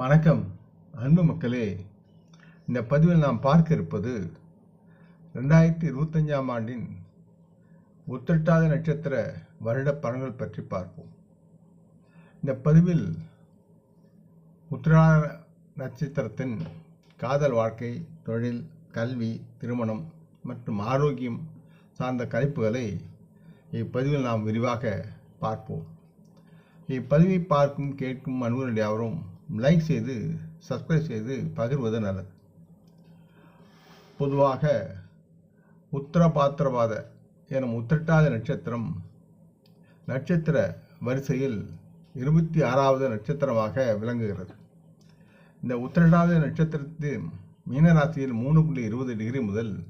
வணக்கம் அன்பு மக்களே. இந்த பதிவில் நாம் பார்க்க இருப்பது ரெண்டாயிரத்தி இருபத்தஞ்சாம் ஆண்டின் உத்திரட்டாத நட்சத்திர வருட பலன்கள் பற்றி பார்ப்போம். இந்த பதிவில் உத்திராட நட்சத்திரத்தின் காதல் வாழ்க்கை தொழில் கல்வி திருமணம் மற்றும் ஆரோக்கியம் சார்ந்த கலைப்புகளை இப்பதிவில் நாம் விரிவாக பார்ப்போம். இப்பதிவை பார்க்கும் கேட்கும் அன்புகள் யாவரும் லைக் செய்து சப்ஸ்கிரைப் செய்து பகிர்வது நல்லது. பொதுவாக உத்தரபாத்திரவாத எனும் உத்திரட்டாத நட்சத்திரம் நட்சத்திர வரிசையில் இருபத்தி ஆறாவது நட்சத்திரமாக விளங்குகிறது. இந்த உத்திரட்டாத நட்சத்திரத்தின் மீனராசியில் மூணு புள்ளி இருபது டிகிரி முதல்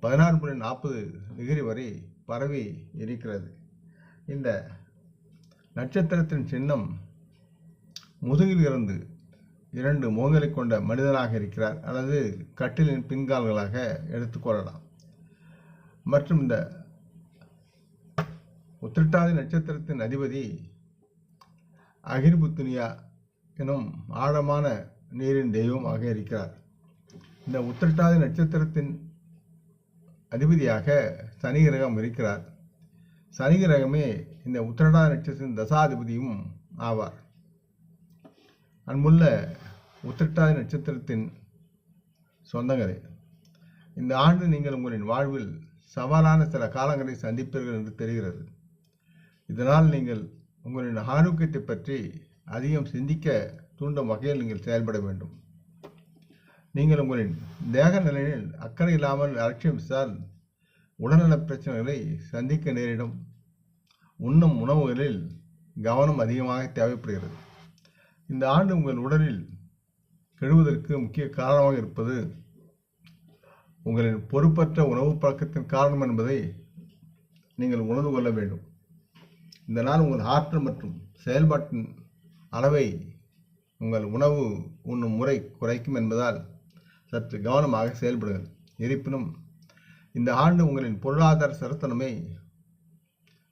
பதினாறு புள்ளி நாற்பது டிகிரி வரை பரவி இருக்கிறது. இந்த நட்சத்திரத்தின் சின்னம் முதுகில் இருந்து இரண்டு முகங்களை கொண்ட மனிதனாக இருக்கிறார். அல்லது கட்டிலின் பின்கால்களாக எடுத்துக்கொள்ளலாம் மற்றும் இந்த உத்திரட்டாதி நட்சத்திரத்தின் அதிபதி அகிர்புத்துனியா எனும் ஆழமான நீரின் தெய்வமாக இருக்கிறார். இந்த உத்திரட்டாதி நட்சத்திரத்தின் அதிபதியாக சனி கிரகம் இருக்கிறார். சனி கிரகமே இந்த உத்திரட்டாதி நட்சத்திரத்தின் தசாதிபதியும் ஆவார். அன்புள்ள உத்திரட்டாதி நட்சத்திரத்தின் சொந்தங்களே இந்த ஆண்டு நீங்கள் உங்களின் வாழ்வில் சவாலான சில காலங்களை சந்திப்பீர்கள் என்று தெரிகிறது. இதனால் நீங்கள் உங்களின் ஆரோக்கியத்தை பற்றி அதிகம் சிந்திக்க தூண்டும் வகையில் நீங்கள் செயல்பட வேண்டும். நீங்கள் உங்களின் தேக நிலையில் அக்கறை இல்லாமல் அலட்சியம் சார் உடல்நலப் பிரச்சனைகளை சந்திக்க நேரிடும். உண்ணும் உணவுகளில் கவனம் அதிகமாக தேவைப்படுகிறது. இந்த ஆண்டு உங்கள் உடலில் கெழுவதற்கு முக்கிய காரணமாக இருப்பது உங்களின் பொறுப்பற்ற உணவு பழக்கத்தின் காரணம் என்பதை நீங்கள் உணர்ந்து கொள்ள வேண்டும். இந்த நாள் உங்கள் ஆற்றல் மற்றும் செயல்பாட்டின் அளவை உங்கள் உணவு உண்ணும் முறை குறைக்கும் என்பதால் சற்று கவனமாக செயல்படுங்கள். இருப்பினும் இந்த ஆண்டு உங்களின் பொருளாதார சிறத்தன்மை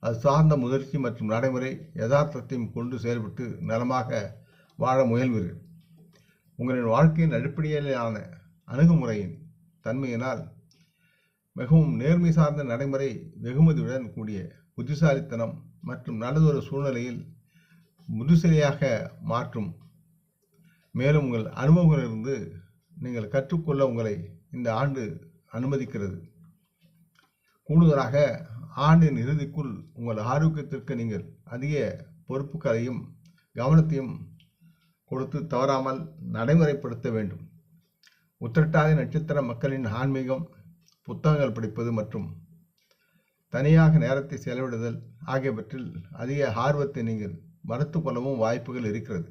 அது சார்ந்த முதிர்ச்சி மற்றும் நடைமுறை யதார்த்தத்தையும் கொண்டு செயல்பட்டு நலமாக வாழ முயல்வீர்கள் உங்களின் வாழ்க்கையின் அடிப்படையிலான அணுகுமுறையின் தன்மையினால் மிகவும் நேர்மை சார்ந்த நடைமுறை வெகுமதியுடன் கூடிய புத்திசாலித்தனம் மற்றும் நல்லதொரு சூழ்நிலையில் புத்திசாலியாக மாற்றும். மேலும் உங்கள் அனுபவங்களிலிருந்து நீங்கள் கற்றுக்கொள்ள உங்களை இந்த ஆண்டு அனுமதிக்கிறது. கூடுதலாக ஆண்டின் இறுதிக்குள் உங்கள் ஆரோக்கியத்திற்கு நீங்கள் அதிக பொறுப்புகளையும் கவனத்தையும் கொடுத்து தவறாமல் நடைமுறைப்படுத்த வேண்டும். உத்திரட்டாதி நட்சத்திர மக்களின் ஆன்மீகம் புத்தகங்கள் படிப்பது மற்றும் தனியாக நேரத்தை செலவிடுதல் ஆகியவற்றில் அதிக ஆர்வத்தை நீங்கள் மறுத்து கொள்ளவும் வாய்ப்புகள் இருக்கிறது.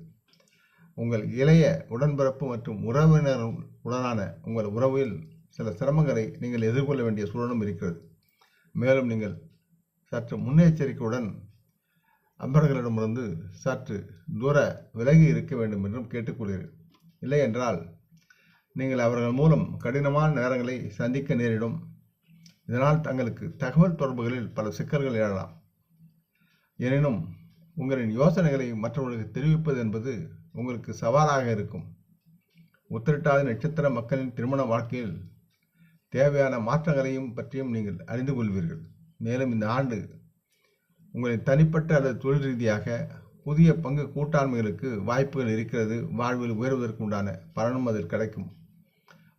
உங்கள் இளைய உடன்பிறப்பு மற்றும் உறவினருடனான உங்கள் உறவில் சில சிரமங்களை நீங்கள் எதிர்கொள்ள வேண்டிய சூழலும் இருக்கிறது. மேலும் நீங்கள் சற்று முன்னெச்சரிக்கையுடன் அன்பர்களிடமிருந்து சற்று தூர விலகி இருக்க வேண்டும் என்றும் கேட்டுக்கொள்கிறேன். இல்லை என்றால் நீங்கள் அவர்கள் மூலம் கடினமான நேரங்களை சந்திக்க நேரிடும். இதனால் தங்களுக்கு தகவல் தொடர்புகளில் பல சிக்கல்கள் எழலாம். எனினும் உங்களின் யோசனைகளை மற்றவர்களுக்கு தெரிவிப்பது என்பது உங்களுக்கு சவாலாக இருக்கும். உத்திரட்டாத நட்சத்திர மக்களின் திருமண வாழ்க்கையில் தேவையான மாற்றங்களையும் பற்றியும் நீங்கள் அறிந்து கொள்வீர்கள். மேலும் இந்த ஆண்டு உங்களின் தனிப்பட்ட அல்லது தொழில் ரீதியாக புதிய பங்கு கூட்டாண்மைகளுக்கு வாய்ப்புகள் இருக்கிறது வாழ்வில் உயர்வதற்கு உண்டான பலனும் அதில் கிடைக்கும்.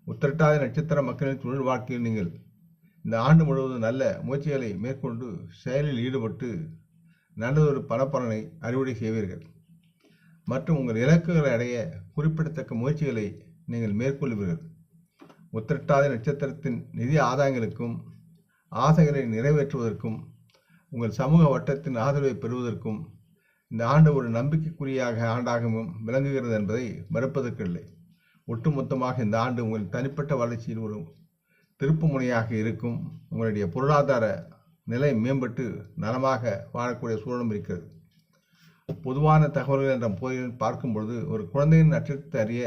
உத்திரட்டாத நட்சத்திர மக்களின் தொழில் வாழ்க்கையில் நீங்கள் இந்த ஆண்டு முழுவதும் நல்ல முயற்சிகளை மேற்கொண்டு செயலில் ஈடுபட்டு நல்லதொரு பணப்பலனை அறுவடை செய்வீர்கள். மற்றும் உங்கள் இலக்குகளை அடைய குறிப்பிடத்தக்க முயற்சிகளை நீங்கள் மேற்கொள்வீர்கள். உத்திரட்டாத நட்சத்திரத்தின் நிதி ஆதாயங்களுக்கும் ஆசைகளை நிறைவேற்றுவதற்கும் உங்கள் சமூக வட்டத்தின் ஆதரவை பெறுவதற்கும் இந்த ஆண்டு ஒரு நம்பிக்கைக்குரியாக ஆண்டாகவும் விளங்குகிறது என்பதை மறுப்பதற்கில்லை. ஒட்டுமொத்தமாக இந்த ஆண்டு உங்கள் தனிப்பட்ட வளர்ச்சியில் ஒரு திருப்பு முனையாக இருக்கும் உங்களுடைய பொருளாதார நிலை மேம்பட்டு நலமாக வாழக்கூடிய சூழலும் இருக்கிறது. பொதுவான தகவல்கள் என்ற பொருளில் பார்க்கும் பொழுது ஒரு குழந்தையின் நட்சத்திரத்தை அறிய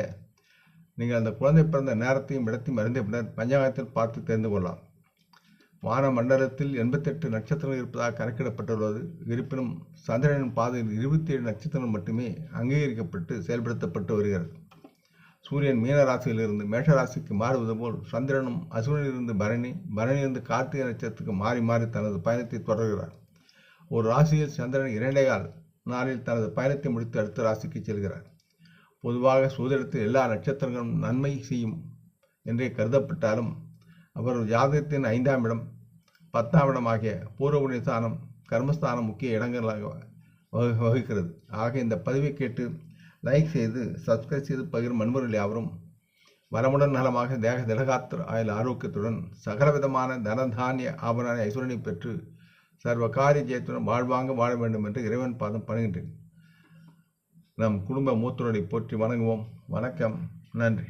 நீங்கள் அந்த குழந்தை பிறந்த நேரத்தையும் இடத்தையும் அறிந்த பின்னர் பஞ்சாங்கத்தில் பார்த்து தெரிந்து கொள்ளலாம். வான மண்டலத்தில் எண்பத்தெட்டு நட்சத்திரங்கள் இருப்பதாக கணக்கிடப்பட்டுள்ளது. இருப்பினும் சந்திரனின் பாதையில் இருபத்தி ஏழு நட்சத்திரங்கள் மட்டுமே அங்கீகரிக்கப்பட்டு செயல்படுத்தப்பட்டு வருகிறது. சூரியன் மீன ராசியிலிருந்து மேஷ ராசிக்கு மாறுவது போல் சந்திரனும் அசுரனிலிருந்து பரணி பரணியிலிருந்து கார்த்திகை நட்சத்திரத்துக்கு மாறி மாறி தனது பயணத்தை தொடர்கிறார். ஒரு ராசியில் சந்திரன் இரண்டையால் நாளில் தனது பயணத்தை முடித்து அடுத்த ராசிக்கு செல்கிறார். பொதுவாக சூதனத்தில் எல்லா நட்சத்திரங்களும் நன்மை செய்யும் என்றே கருதப்பட்டாலும் அவர் ஜாதகத்தின் ஐந்தாம் இடம் பத்தாம் இடம் ஆகிய பூர்வ ஸ்தானம் கர்மஸ்தானம் முக்கிய இடங்களாக வகு- வகுக்கிறது. ஆக இந்த பதிவை கேட்டு லைக் செய்து சப்ஸ்கிரைப் செய்து பகிரும் அன்பர்கள் யாவரும் வளமுடன் நலமாக தேக திலகாத்திர ஆயுள் ஆரோக்கியத்துடன் சகலவிதமான தனதானிய ஆபரண ஐஸ்வரனை பெற்று சர்வ காரிய ஜெயத்துடன் வாழ்வாங்க வாழ வேண்டும் என்று இறைவன் பாதம் பணிகின்றேன். நம் குடும்ப மூத்தோரை போற்றி வணங்குவோம். வணக்கம். நன்றி.